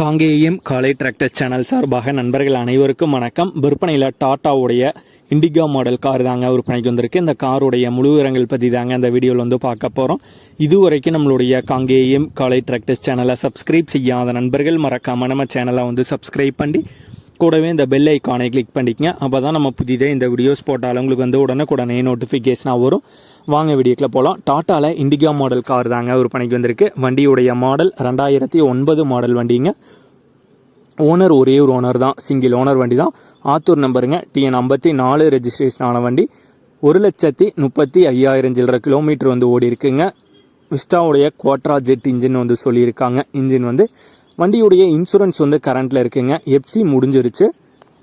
காங்கேயம் காலை tractor channel சார்பாக நண்பர்கள் அனைவருக்கும் வணக்கம். விற்பனையில் டாட்டாவுடைய இண்டிகா மாடல் கார் தாங்க விற்பனைக்கு வந்திருக்கு. இந்த காருடைய முழு விவரங்கள் பற்றி தாங்க இந்த வீடியோவில் வந்து பார்க்க போகிறோம் இதுவரைக்கும் நம்மளுடைய காங்கேயம் காலை டிராக்டர்ஸ் சேனலை சப்ஸ்கிரைப் செய்யாத நண்பர்கள் மறக்காமல் நம்ம சேனலை வந்து சப்ஸ்கிரைப் பண்ணி கூடவே இந்த பெல் ஐக்கானை கிளிக் பண்ணிக்கங்க. அப்போ தான் நம்ம புதிதாக இந்த வீடியோஸ் போட்டாலும் உங்களுக்கு வந்து உடனே உடனே நோட்டிஃபிகேஷனாக வரும். வாங்க வீடியோக்கில் போகலாம் டாட்டாவில் இண்டிகா மாடல் கார் தாங்க விற்பனைக்கு வந்திருக்கு. வண்டியுடைய மாடல் ரெண்டாயிரத்தி ஒன்பது மாடல் வண்டிங்க. ஓனர் ஒரே ஒரு ஓனர் தான். சிங்கிள் ஓனர் வண்டி தான். ஆத்தூர் நம்பருங்க. டிஎன் ஐம்பத்தி நாலு ரெஜிஸ்ட்ரேஷன் ஆன வண்டி. ஒரு லட்சத்தி முப்பத்தி ஐயாயிரம் சில்லற கிலோமீட்டர் வந்து ஓடி இருக்குங்க விஸ்டாவுடைய குவாட்ரா ஜெட் இன்ஜின் வந்து சொல்லியிருக்காங்க. இன்ஜின் வந்து வண்டியுடைய இன்சூரன்ஸ் வந்து கரண்ட்டில் இருக்குங்க. எஃப்சி முடிஞ்சிருச்சு.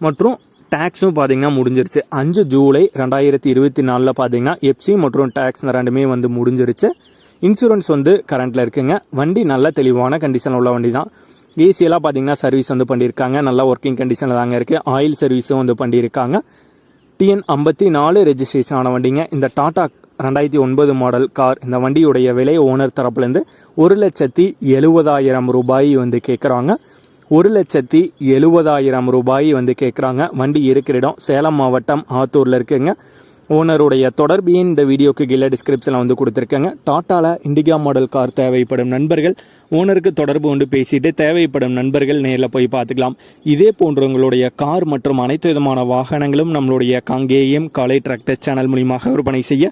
மற்றும் டேக்ஸும் பார்த்தீங்கன்னா முடிஞ்சிருச்சு. அஞ்சு ஜூலை ரெண்டாயிரத்தி இருபத்தி நாலில் பார்த்தீங்கன்னா எஃப்சி மற்றும் டேக்ஸ் ரெண்டுமே வந்து முடிஞ்சிருச்சு. இன்சூரன்ஸ் வந்து கரண்ட்டில் இருக்குங்க. வண்டி நல்ல தெளிவான கண்டிஷனில் உள்ள வண்டி தான் ஏசியெல்லாம் பார்த்தீங்கன்னா சர்வீஸ் வந்து பண்ணியிருக்காங்க. நல்ல ஒர்க்கிங் கண்டிஷனில் தாங்க இருக்குது ஆயில் சர்வீஸும் வந்து பண்ணியிருக்காங்க. டிஎன் ஐம்பத்தி நாலு ரெஜிஸ்ட்ரேஷன் ஆன வண்டிங்க. இந்த டாடா ரெண்டாயிரத்தி ஒன்பது மாடல் கார் இந்த வண்டியுடைய விலை ஓனர் தரப்புலேருந்து ஒரு லட்சத்தி எழுபதாயிரம் ரூபாய் வந்து கேட்குறாங்க ஒரு லட்சத்தி எழுபதாயிரம் ரூபாய் வந்து கேட்குறாங்க வண்டி இருக்கிற இடம் சேலம் மாவட்டம் ஆத்தூரில் இருக்குங்க. ஓனருடைய தொடர்பு இந்த வீடியோக்கு கீழே டிஸ்கிரிப்ஷனில் வந்து கொடுத்துருக்கேங்க. டாட்டாவில் இண்டிகா மாடல் கார் தேவைப்படும் நண்பர்கள் ஓனருக்கு தொடர்பு கொண்டு பேசிட்டு தேவைப்படும் நண்பர்கள் நேரில் போய் பார்த்துக்கலாம். இதே போன்ற உங்களுடைய கார் மற்றும் அனைத்து விதமான வாகனங்களும் நம்மளுடைய காங்கேயம் காலை டிராக்டர் சேனல் மூலியமாக விற்பனை செய்ய